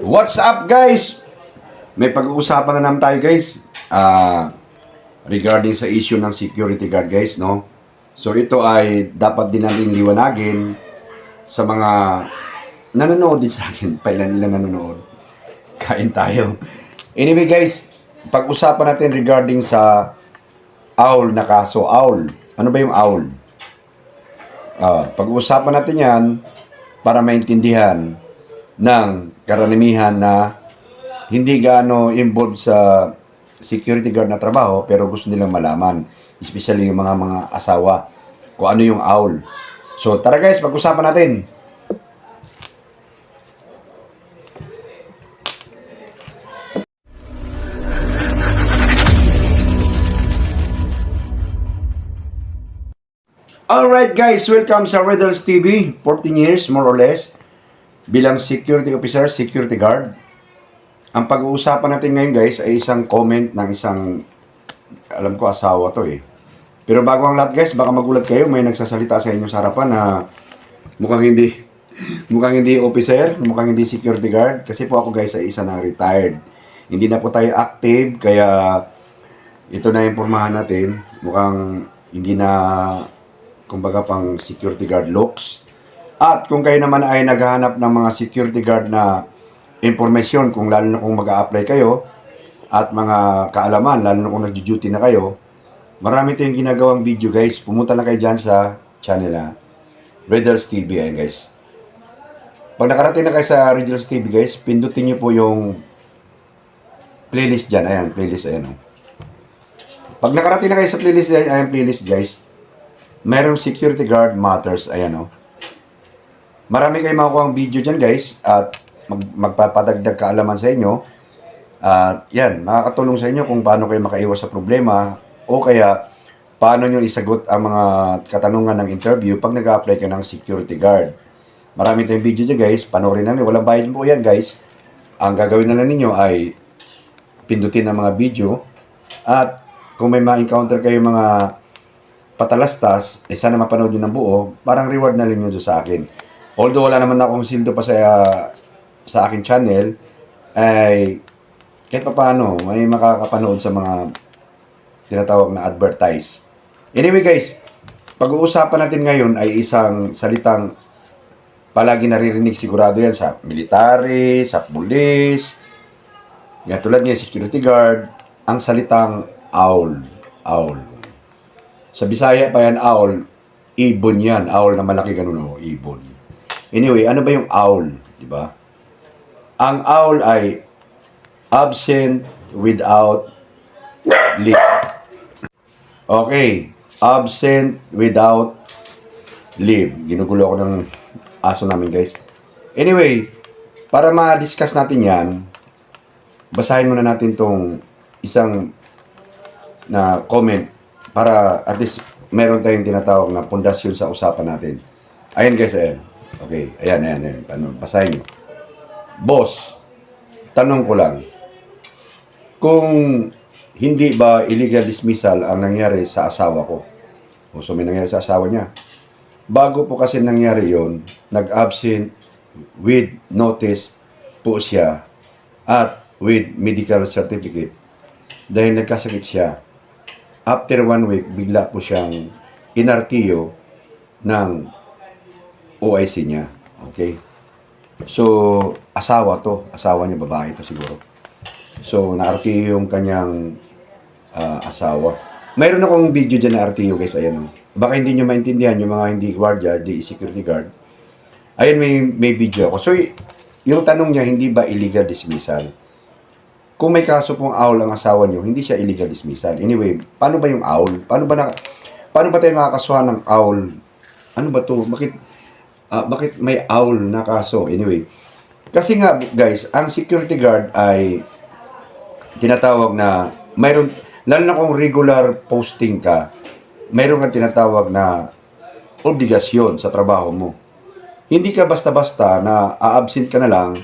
What's up guys? May pag-uusapan na naman tayo guys. Ah, regarding sa issue ng security guard guys, no? So ito ay dapat din natin liwanagin sa mga nanonood din sa akin. Pailan nila nanonood. Kain tayo. Anyway guys, pag-usapan natin regarding sa owl na kaso. Owl. Ano ba yung owl? Ah, pag-uusapan natin yan para maintindihan ng karamihan na hindi gaano involved sa security guard na trabaho pero gusto nilang malaman especially yung mga mga asawa kung ano yung owl. So tara guys, pag-usapan natin. Alright guys, welcome sa Riddles TV. 14 years more or less bilang security officer, security guard. Ang pag-uusapan natin ngayon guys ay isang comment ng isang alam ko asawa to eh. Pero bago ang lahat guys, baka magulat kayo, may nagsasalita sa inyo sa harapan na mukhang hindi mukhang hindi officer, mukhang hindi security guard kasi po ako guys ay isa na retired. Hindi na po tayo active kaya ito na yung pormahan natin. Mukhang hindi na kumbaga pang security guard looks. At kung kayo naman ay naghahanap ng mga security guard na informasyon, kung lalo na kung mag apply kayo, at mga kaalaman, lalo na kung nag-duty na kayo, marami tayong ginagawang video guys. Pumunta lang kayo dyan sa channel na Riddles TV, ayan guys. Pag nakarating na kayo sa Riddles TV guys, pindutin nyo po yung playlist dyan. Ayan, playlist, ayan oh. Pag nakarating na kayo sa playlist, ayan playlist guys, merong security guard matters, ayan oh. Marami kayong makukuha ang video dyan guys at mag, magpapadagdag kaalaman sa inyo. At yan, makakatulong sa inyo kung paano kayo makaiwas sa problema o kaya paano nyo isagot ang mga katanungan ng interview pag nag apply ka ng security guard. Marami tayong video dyan guys, panoorin namin. Walang bayad po yan guys. Ang gagawin na lang ninyo ay pindutin ang mga video at kung may ma-encounter kayo mga patalastas, eh sana mapanood nyo ng buo, parang reward na rin nyo sa akin. Although wala naman akong sildo pa sa sa akin channel, ay kahit pa paano, may makakapanood sa mga tinatawag na advertise. Anyway guys, pag-uusapan natin ngayon ay isang salitang palagi naririnig sigurado yan sa military, sa police, yan tulad niya security guard, ang salitang owl. Owl. Sa Bisaya pa yan owl, ibon yan. Owl na malaki ganun o, ibon. Anyway, ano ba yung owl? Di ba? Ang owl ay absent without leave. Okay. Absent without leave. Ginugulo ako ng aso namin, guys. Anyway, para ma-discuss natin yan, basahin muna natin tong isang na comment para at least meron tayong tinatawag na pundasyon sa usapan natin. Ayan guys, ayan. Okay, ayan, ayan, ayan. Ano, basahin nyo. Boss, tanong ko lang, kung hindi ba illegal dismissal ang nangyari sa asawa ko? O so may nangyari sa asawa niya. Bago po kasi nangyari yon, nag-absent with notice po siya at with medical certificate dahil nagkasakit siya. After one week, bigla po siyang inartiyo ng OIC niya. Okay? So, asawa to. Asawa niya, babae to siguro. So, na-RTO yung kanyang ah, asawa. Mayroon akong video dyan na RTO guys, ayan o. Baka hindi nyo maintindihan yung mga hindi guardia, di security guard. Ayan, may, may video ako. So, yung tanong niya, hindi ba illegal dismissal? Kung may kaso pong owl ang asawa niyo, hindi siya illegal dismissal. Anyway, paano ba yung owl? Paano ba na, paano ba tayo makakasuhan ng owl? Ano ba to? Bakit, ah, bakit may owl na kaso? Anyway, kasi nga guys, ang security guard ay tinatawag na mayroon lalo na kung regular posting ka, mayroon kang tinatawag na obligasyon sa trabaho mo. Hindi ka basta-basta na a-absent ka na lang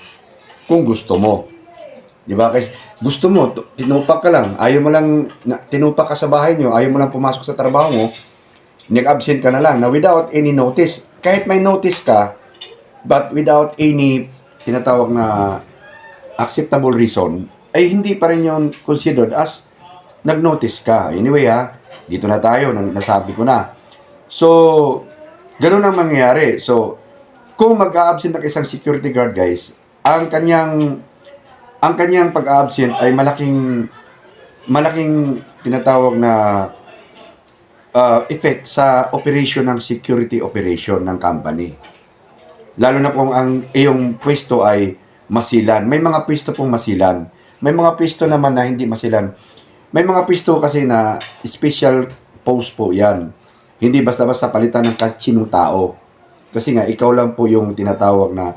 kung gusto mo. Di ba? Kasi gusto mo, tinupak ka lang, ayaw mo lang, na, tinupak ka sa bahay nyo, ayaw mo lang pumasok sa trabaho mo, nag-absent ka na lang, na without any notice. Kahit may notice ka, but without any tinatawag na acceptable reason, ay hindi pa rin yun considered as nag-notice ka. Anyway ha, dito na tayo, nang nasabi ko na. So, ganun ang mangyayari. So, kung mag-a-absent ng isang security guard, guys, ang kanyang ang kanyang pag-absent ay malaking malaking tinatawag na uh, effect sa operation ng security operation ng company. Lalo na kung ang iyong pwesto ay masilan. May mga pwesto pong masilan. May mga pwesto naman na hindi masilan. May mga pwesto kasi na special post po yan. Hindi basta-basta palitan ng sinong tao. Kasi nga, ikaw lang po yung tinatawag na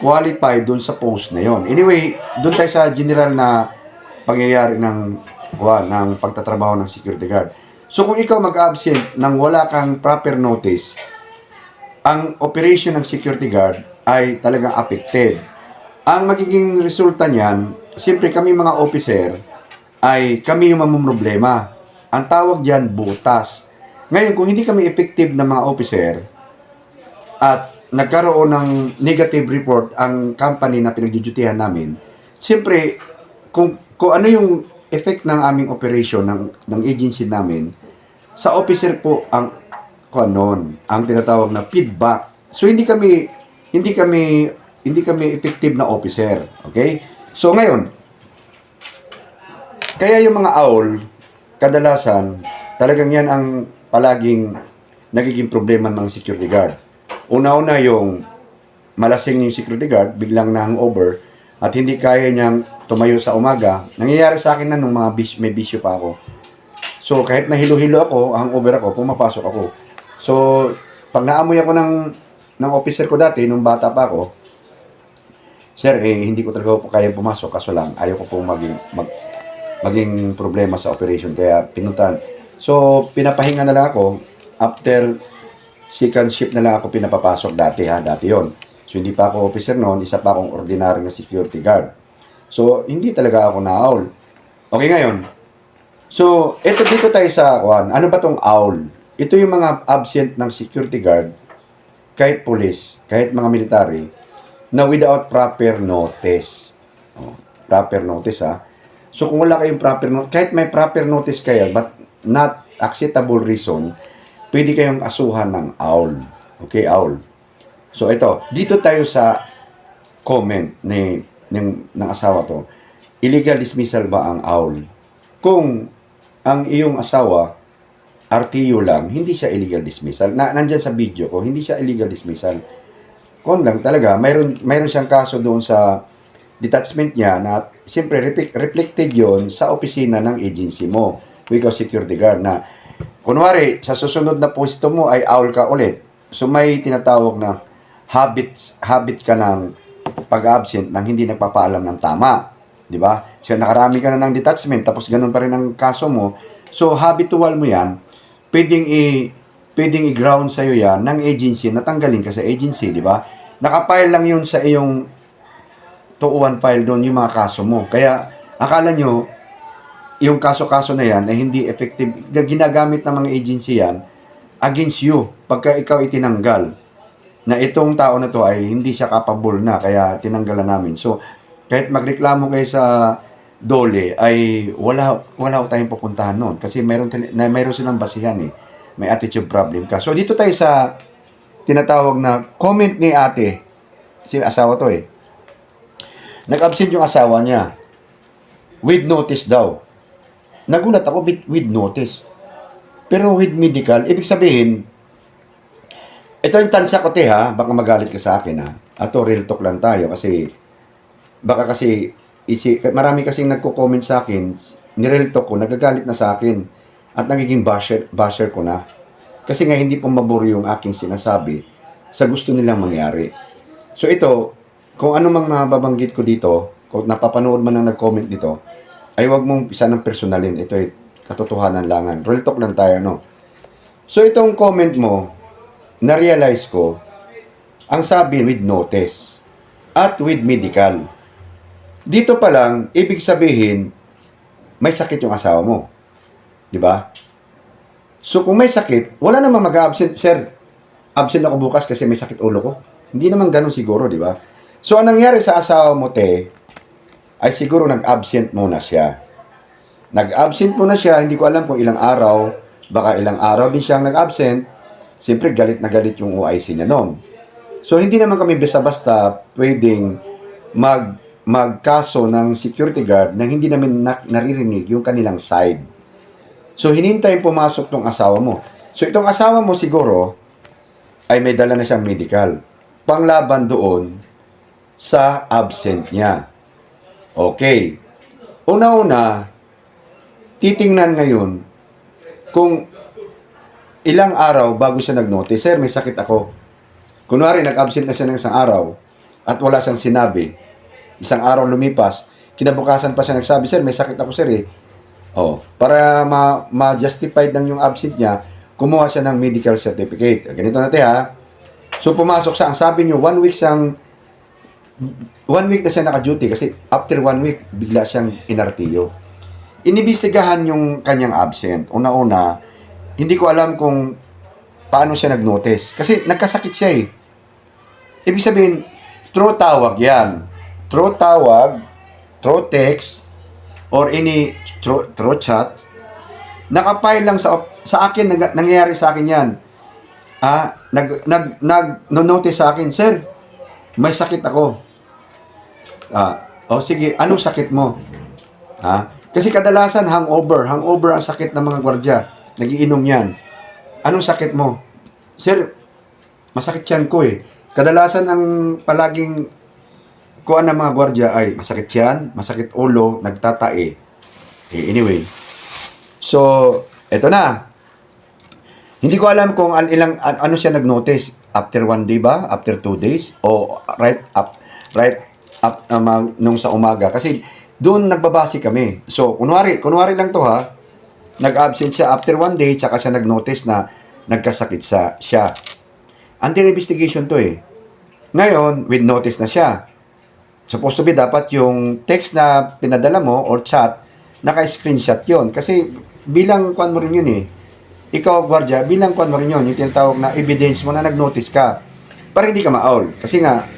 qualified dun sa post na yon. Anyway, dun tayo sa general na pangyayari ng, wa, ng pagtatrabaho ng security guard. So kung ikaw mag-absent nang wala kang proper notice, ang operation ng security guard ay talagang affected. Ang magiging resulta niyan, siyempre kami mga officer, ay kami yung mamumroblema. Ang tawag diyan butas. Ngayon, kung hindi kami effective na mga officer, at nagkaroon ng negative report ang company na pinagdudutihan namin, siyempre, kung, kung ano yung effect ng aming operation ng, ng agency namin, sa officer po ang kanon, ang tinatawag na feedback. So hindi kami hindi kami hindi kami effective na officer, okay? So ngayon, kaya yung mga owl kadalasan talagang yan ang palaging nagiging problema ng security guard. Una-una yung malasing yung security guard, biglang na hangover at hindi kaya niyang tumayo sa umaga. Nangyayari sa akin na nung mga bis, may bisyo pa ako. So kahit nahilo-hilo ako, hangover ako, pumapasok ako. So pag naamoy ako ng ng officer ko dati nung bata pa ako, Sir, eh, hindi ko talaga po kaya pumasok kaso lang ayaw ko pong maging mag, maging problema sa operation kaya pinuntan. So pinapahinga na lang ako after second shift na lang ako pinapapasok dati ha, dati yon. So hindi pa ako officer noon, isa pa akong ordinary na security guard. So hindi talaga ako na-owl. Okay ngayon. So ito dito tayo sa kuan. Ano ba tong owl? Ito yung mga absent ng security guard kahit police, kahit mga military na without proper notice. Oh, proper notice ha. So kung wala kayong proper notice, kahit may proper notice kayo but not acceptable reason, pwede kayong asuhan ng owl. Okay, owl. So ito, dito tayo sa comment ni ng, ng asawa to. Illegal dismissal ba ang owl? Kung ang iyong asawa RTU lang, hindi siya illegal dismissal. Na, nandyan sa video ko, hindi siya illegal dismissal. Lang talaga, mayroon, mayroon siyang kaso doon sa detachment niya na siyempre reflect- reflected yon sa opisina ng agency mo, because security guard na kunwari sa susunod na pwesto mo ay owl ka ulit. So may tinatawag na habits habit ka ng pag-absent nang hindi nagpapaalam ng tama, di ba? So nakarami ka na ng detachment tapos ganun pa rin ang kaso mo. So habitual mo 'yan. Pwedeng i pwedeng i-ground sa iyo 'yan ng agency, natanggalin ka sa agency, di ba? Nakapile lang 'yun sa iyong tuuan file doon yung mga kaso mo. Kaya akala nyo, yung kaso-kaso na yan ay hindi effective. Ginagamit ng mga agency yan against you pagka ikaw itinanggal na itong tao na to ay hindi siya capable na kaya tinanggalan namin. So, kahit magreklamo kayo sa dole ay wala wala tayong pupuntahan noon kasi mayroon na mayroon silang basihan eh. May attitude problem ka. So dito tayo sa tinatawag na comment ni ate. Si asawa to eh. Nag-absent yung asawa niya. With notice daw. Nagulat ako with, with notice. Pero with medical, ibig sabihin, ito yung tansya ko te ha, baka magalit ka sa akin ha. Ato real talk lang tayo kasi baka kasi isi, marami kasing nagko-comment sa akin, ni-real talk ko, nagagalit na sa akin at nagiging basher, basher ko na. Kasi nga hindi pumabor yung aking sinasabi sa gusto nilang mangyari. So ito, kung ano mang mababanggit ko dito, kung napapanood man ang nag-comment dito, ay wag mong isa ng personalin. Ito ay katotohanan langan. Real talk lang tayo, no? So itong comment mo, na-realize ko, ang sabi with notice at with medical. Dito pa lang, ibig sabihin, may sakit yung asawa mo. Di ba? So kung may sakit, wala namang mag-absent, sir. Absent ako bukas kasi may sakit ulo ko. Hindi naman ganun siguro, di ba? So anong nangyari sa asawa mo, te, ay siguro nag-absent muna siya. Nag-absent muna siya, hindi ko alam kung ilang araw, baka ilang araw din siyang nag-absent. Siyempre, galit na galit yung OIC niya noon. So, hindi naman kami basta-basta pwedeng mag magkaso ng security guard na hindi namin na, naririnig yung kanilang side. So, hinintay pumasok tong asawa mo. So, itong asawa mo siguro ay may dala na siyang medical. Panglaban doon sa absent niya. Okay. Una-una, titingnan ngayon kung ilang araw bago siya nag-notice, Sir, may sakit ako. Kunwari, nag-absent na siya ng isang araw at wala siyang sinabi. Isang araw lumipas, kinabukasan pa siya nagsabi, Sir, may sakit ako, Sir, eh. Oh, para ma- ma-justified ng yung absent niya, kumuha siya ng medical certificate. Ganito natin ha. So pumasok siya, ang sabi niyo, one week siyang one week na siya naka-duty kasi after one week, bigla siyang inartiyo. Inibistigahan yung kanyang absent. Una-una, hindi ko alam kung paano siya nag-notice. Kasi nagkasakit siya eh. Ibig sabihin, through tawag yan. Through tawag, through text, or any through, through chat, nakapile lang sa sa akin nag, nangyayari sa akin 'yan. Ah, nag nag nag no notice sa akin, sir. May sakit ako. Ah, oh sige, anong sakit mo? Ha? Kasi kadalasan hangover, hangover ang sakit ng mga gwardiya. Nagiinom 'yan. Anong sakit mo? Sir, masakit yan ko eh. Kadalasan ang palaging kuan ng mga gwardiya ay masakit yan, masakit ulo, nagtatae. Eh, anyway. So, eto na. Hindi ko alam kung an ilang an- ano siya nag-notice after one day ba, after two days o right up right up um, nung sa umaga kasi doon nagbabase kami. So, kunwari, kunwari lang to ha. Nag-absent siya after one day tsaka siya nag-notice na nagkasakit sa siya. Under investigation to eh. Ngayon, with notice na siya. Supposed to be dapat yung text na pinadala mo or chat, naka-screenshot yon Kasi bilang kwan mo rin yun eh. Ikaw, gwardiya, bilang kwan mo rin yun. Yung tinatawag na evidence mo na nag-notice ka. Para hindi ka ma-owl. Kasi nga,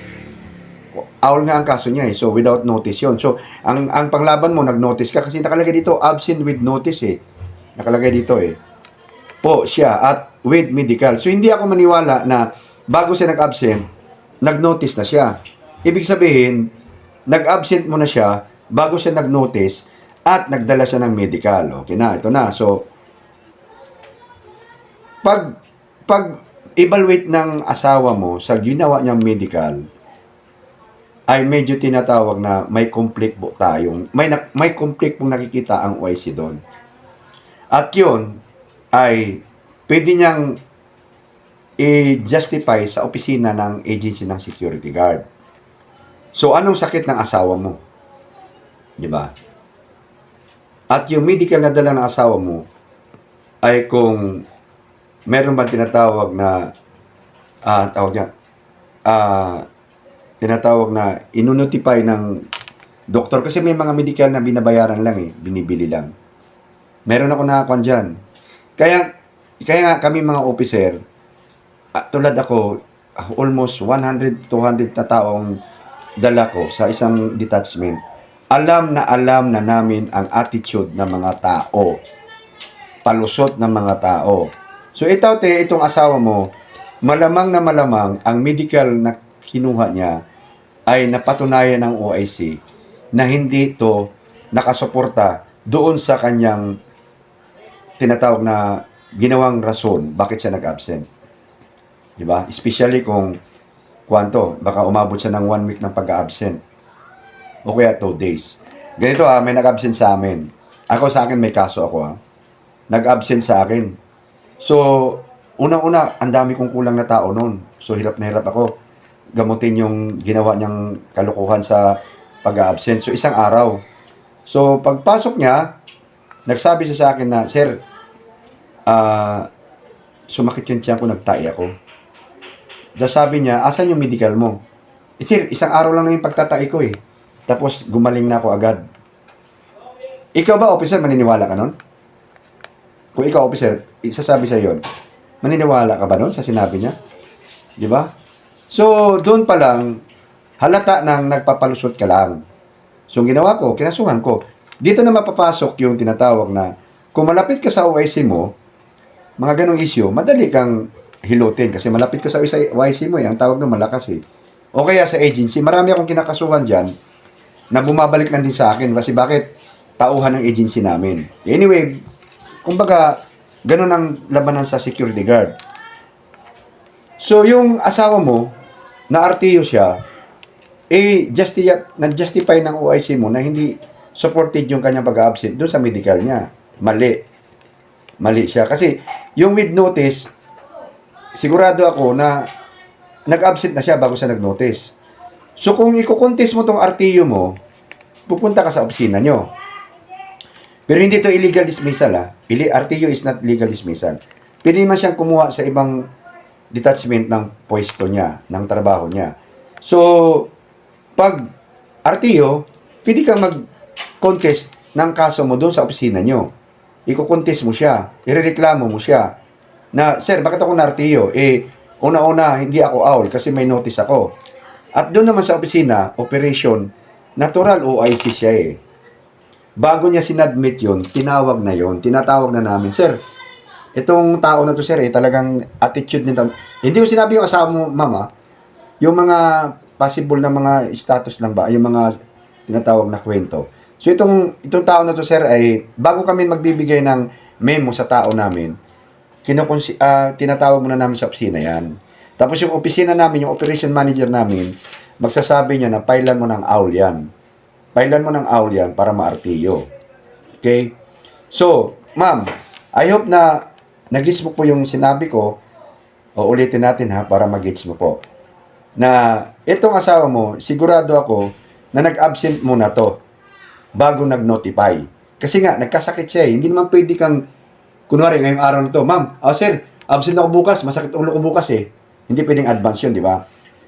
owl nga ang kaso niya eh. So, without notice yon So, ang, ang panglaban mo, nag-notice ka. Kasi nakalagay dito, absent with notice eh. Nakalagay dito eh. Po siya at with medical. So, hindi ako maniwala na bago siya nag-absent, nag-notice na siya. Ibig sabihin, nag-absent mo na siya bago siya nag-notice at nagdala siya ng medical. Okay na, ito na. So, pag pag evaluate ng asawa mo sa ginawa niyang medical, ay medyo tinatawag na may conflict po tayong, may, na- may conflict pong nakikita ang OIC doon. At yun ay pwede niyang i-justify sa opisina ng agency ng security guard. So, anong sakit ng asawa mo? Di ba? At yung medical na dala ng asawa mo ay kung meron ba tinatawag na ah tawag niya ah tinatawag na inunotify ng doktor kasi may mga medical na binabayaran lang eh, binibili lang. Meron ako nakakuan dyan. Kaya, kaya nga kami mga officer, ah, tulad ako, almost 100, 200 na taong dala ko sa isang detachment. Alam na alam na namin ang attitude ng mga tao. Palusot ng mga tao. So ito, te, itong asawa mo, malamang na malamang ang medical na kinuha niya ay napatunayan ng OIC na hindi ito nakasuporta doon sa kanyang tinatawag na ginawang rason bakit siya nag-absent. Di ba? Especially kung kwanto, baka umabot siya ng one week ng pag-absent. O kaya two days. Ganito ha, may nag-absent sa amin. Ako sa akin, may kaso ako ha. Nag-absent sa akin. So, unang-una, ang dami kong kulang na tao noon. So, hirap na hirap ako gamutin yung ginawa niyang kalukuhan sa pag-absent. So, isang araw. So, pagpasok niya, nagsabi siya sa akin na, Sir, ah, sumakit yung tiyan ko, nagtae ako. Tapos sabi niya, asan yung medical mo? Eh, sir, isang araw lang na yung pagtatae ko eh. Tapos, gumaling na ako agad. Ikaw ba, officer, maniniwala ka nun? Kung ikaw, officer, isasabi sa yon, maniniwala ka ba nun sa sinabi niya? Di ba? So, doon pa lang, halata nang nagpapalusot ka lang. So, ang ginawa ko, kinasuhan ko. Dito na mapapasok yung tinatawag na kung malapit ka sa OIC mo, mga ganong issue, madali kang hilutin kasi malapit ka sa OIC mo, yung tawag na malakas eh. O kaya sa agency, marami akong kinakasuhan dyan na bumabalik lang din sa akin kasi bakit tauhan ng agency namin. Anyway, kumbaga, ganun ang labanan sa security guard. So, yung asawa mo, na RTO siya, eh, justi nag-justify ng OIC mo na hindi supported yung kanyang pag-absent doon sa medical niya. Mali. Mali siya. Kasi, yung with notice, sigurado ako na nag-absent na siya bago siya nag-notice. So, kung iko-contest mo tong RTO mo, pupunta ka sa opisina nyo. Pero hindi to illegal dismissal ha. Ili RTO is not legal dismissal. Pwede man siyang kumuha sa ibang detachment ng pwesto niya, ng trabaho niya. So, pag RTO, pwede kang mag-contest ng kaso mo doon sa opisina nyo. Iko-contest mo siya. Irereklamo mo siya. Na, sir, bakit ako na RTO? Eh, una-una, hindi ako owl kasi may notice ako. At doon naman sa opisina, operation, natural OIC siya eh. Bago niya sinadmit yon tinawag na yon tinatawag na namin, sir, itong tao na to sir, eh, talagang attitude nito. Hindi ko sinabi yung asawa mo, mama, yung mga possible na mga status lang ba, yung mga tinatawag na kwento. So itong itong tao na to sir ay bago kami magbibigay ng memo sa tao namin, kinukonsi ah, tinatawag muna namin sa opisina yan. Tapos yung opisina namin, yung operation manager namin, magsasabi niya na pailan mo ng owl yan. Pailan mo ng owl yan para ma-RTO. Okay? So, ma'am, I hope na nag-gets mo po yung sinabi ko. O ulitin natin ha, para mag-gets mo po. Na itong asawa mo, sigurado ako na nag-absent muna to bago nag-notify. Kasi nga, nagkasakit siya eh. Hindi naman pwede kang, kunwari ngayong araw na to, ma'am, oh sir, absent ako bukas, masakit ulo ko bukas eh. Hindi pwedeng advance yun, di ba?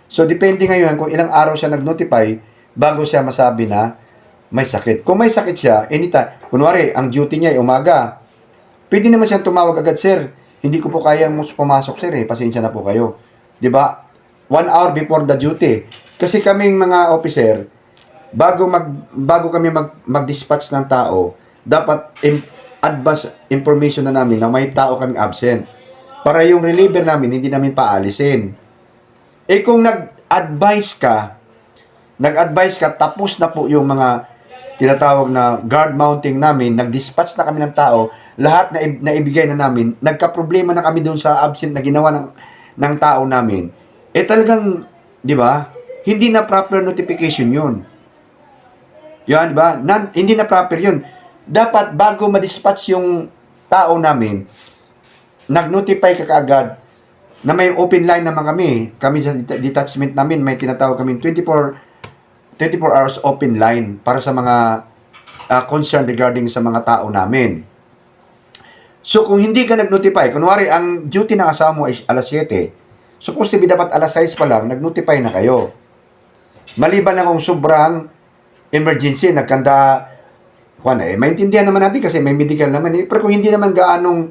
So, depende ngayon kung ilang araw siya nag-notify bago siya masabi na may sakit. Kung may sakit siya, anytime, kunwari, ang duty niya ay umaga, pwede naman siyang tumawag agad, sir. Hindi ko po kaya pumasok, sir, eh. Pasensya na po kayo. Di ba? One hour before the duty. Kasi kaming mga officer, bago mag bago kami mag mag-dispatch ng tao, dapat advance information na namin na may tao kaming absent. Para yung reliever namin hindi namin paalisin. Eh kung nag-advise ka, nag-advise ka tapos na po yung mga tinatawag na guard mounting namin, nag-dispatch na kami ng tao, lahat na, na ibigay na namin, nagka-problema na kami doon sa absent na ginawa ng ng tao namin. Eh talagang, 'di ba? Hindi na proper notification 'yun. Yan, di ba? Nan, hindi na proper 'yun. Dapat bago ma-dispatch yung tao namin, nag-notify ka kaagad na may open line naman kami. Kami sa det- detachment namin, may tinatawag kami 24 24 hours open line para sa mga uh, concern regarding sa mga tao namin. So, kung hindi ka nag-notify, kunwari, ang duty ng asawa mo ay alas 7, supposed to be dapat alas 6 pa lang, nag-notify na kayo. Maliban na kung sobrang emergency, nagkanda, kung eh, maintindihan naman natin kasi may medical naman eh. Pero kung hindi naman gaanong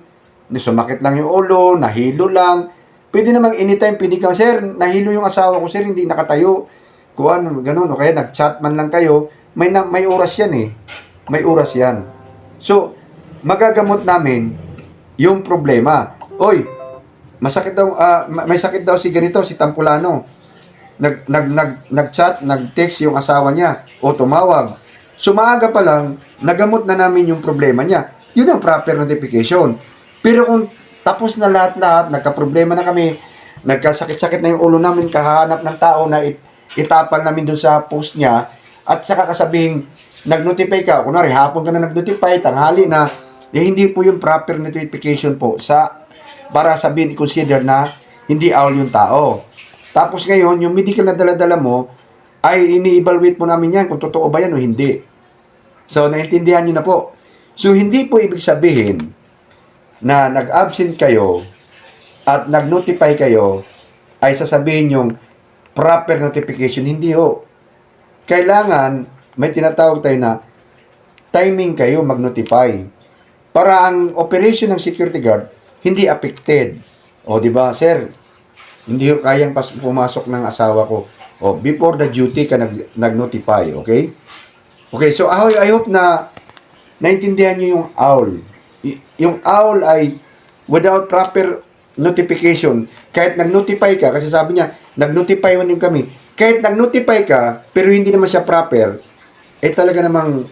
sumakit lang yung ulo, nahilo lang, pwede namang anytime, pwede kang, sir, nahilo yung asawa ko, sir, hindi nakatayo. Kuan, ganun, o kaya nag-chat man lang kayo, may, na, may oras yan eh. May oras yan. So, magagamot namin yung problema. Oy, masakit daw, ma- may sakit daw si ganito, si Tampulano. Nag, nag, nag, nag-chat, nag-text yung asawa niya, o tumawag. So, maaga pa lang, nagamot na namin yung problema niya. Yun ang proper notification. Pero kung tapos na lahat-lahat, nagka-problema na kami, nagkasakit-sakit na yung ulo namin, kahanap ng tao na it- itapal namin dun sa post niya, at saka kasabing, nag-notify ka, kunwari, hapon ka na nag-notify, tanghali na, eh, hindi po yung proper notification po sa, para sabihin, i-consider na hindi owl yung tao. Tapos ngayon, yung medical na dala-dala mo, ay ini-evaluate mo namin yan kung totoo ba yan o hindi. So, naintindihan nyo na po. So, hindi po ibig sabihin na nag-absent kayo at nag-notify kayo ay sasabihin yung proper notification. Hindi ho. Kailangan may tinatawag tayo na timing kayo mag-notify para ang operation ng security guard hindi affected. O, di ba, sir, hindi ko kayang pumasok ng asawa ko. O, before the duty ka nag, nag-notify, okay? Okay, so I, I hope na naintindihan nyo yung owl. Y- yung owl ay without proper notification. Kahit nag-notify ka, kasi sabi niya, nag-notify din kami. Kahit nag-notify ka, pero hindi naman siya proper, eh talaga namang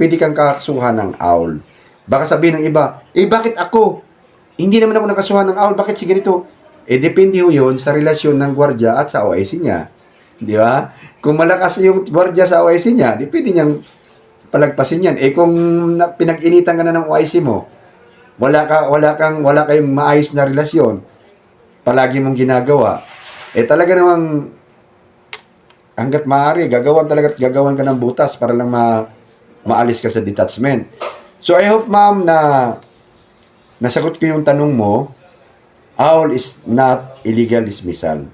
pwede kang kakasuhan ng owl. Baka sabihin ng iba, eh bakit ako? Hindi naman ako nakasuhan ng owl, bakit si ganito? Eh depende ho yun sa relasyon ng gwardya at sa OIC niya. Di ba? Kung malakas yung gwardya sa OIC niya, di pwede niyang palagpasin yan. Eh kung na- pinag-initan ka na ng OIC mo, wala ka wala kang wala kayong maayos na relasyon, palagi mong ginagawa, eh talaga namang hanggat maaari, gagawan talaga at gagawan ka ng butas para lang ma maalis ka sa detachment. So I hope ma'am na nasagot ko yung tanong mo, owl is not illegal dismissal.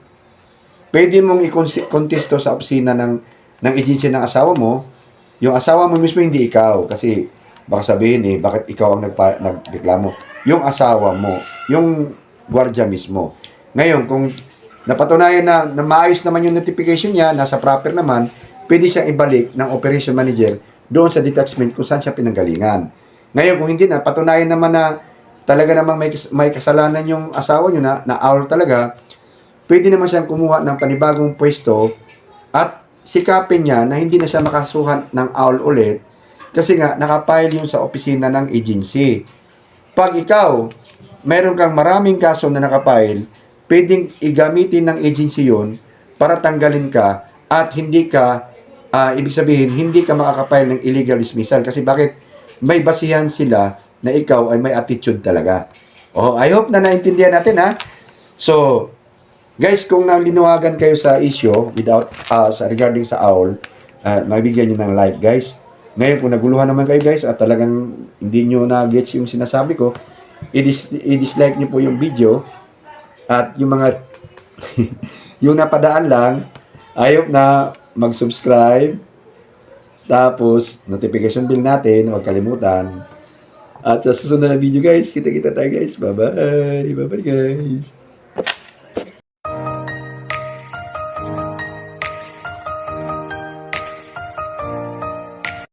Pwede mong i-contesto sa opisina ng ng agency ng asawa mo, yung asawa mo mismo hindi ikaw. Kasi baka sabihin eh bakit ikaw ang nagpa, nagreklamo? Yung asawa mo yung gwardiya mismo. Ngayon kung napatunayan na, na maayos naman yung notification niya nasa proper naman pwede siyang ibalik ng operation manager doon sa detachment kung saan siya pinanggalingan. Ngayon kung hindi na patunayan naman na talaga namang may, may kasalanan yung asawa niyo na, na owl talaga pwede naman siyang kumuha ng panibagong pwesto at sikapin niya na hindi na siya makasuhan ng owl ulit kasi nga nakapile yun sa opisina ng agency. Pag ikaw, meron kang maraming kaso na nakapile, pwedeng igamitin ng agency yun para tanggalin ka at hindi ka, ah, ibig sabihin, hindi ka makakapile ng illegal dismissal. Kasi bakit? May basihan sila na ikaw ay may attitude talaga. Oh, I hope na naintindihan natin ha. So, Guys, kung nalinawagan kayo sa issue without uh, sa regarding sa owl, uh, mabigyan niyo ng like, guys. Ngayon, kung naguluhan naman kayo, guys, at talagang hindi niyo na-gets yung sinasabi ko, i-dis- i-dislike niyo po yung video at yung mga yung napadaan lang, hope na mag-subscribe tapos notification bell natin, huwag kalimutan. At sa susunod na video guys, kita-kita tayo guys. Bye-bye. Bye-bye guys.